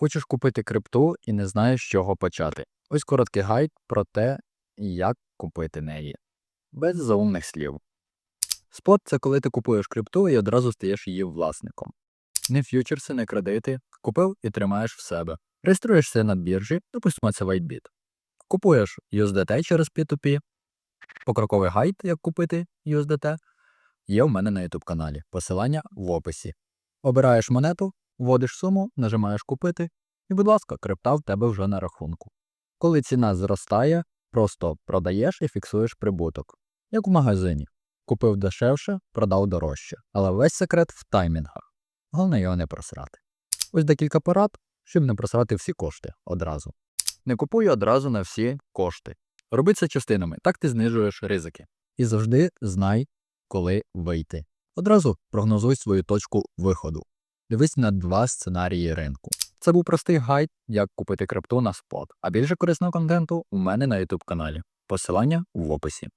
Хочеш купити крипту і не знаєш, з чого почати. Ось короткий гайд про те, як купити неї. Без заумних слів. Спот це коли ти купуєш крипту і одразу стаєш її власником. Не ф'ючерси, не кредити, купив і тримаєш в себе. Реєструєшся на біржі, допустимо, це WhiteBit. Купуєш USDT через P2P. Покроковий гайд, як купити USDT, є в мене на YouTube каналі. Посилання в описі. Обираєш монету, вводиш суму, нажимаєш купити, і, будь ласка, крипта в тебе вже на рахунку. Коли ціна зростає, просто продаєш і фіксуєш прибуток. Як в магазині. Купив дешевше, продав дорожче. Але весь секрет в таймінгах. Головне його не просрати. Ось декілька порад, щоб не просрати всі кошти одразу. Не купуй одразу на всі кошти. Роби це частинами, так ти знижуєш ризики. І завжди знай, коли вийти. Одразу прогнозуй свою точку виходу. Дивись на два сценарії ринку. Це був простий гайд, як купити крипту на спот. А більше корисного контенту у мене на YouTube каналі. Посилання в описі.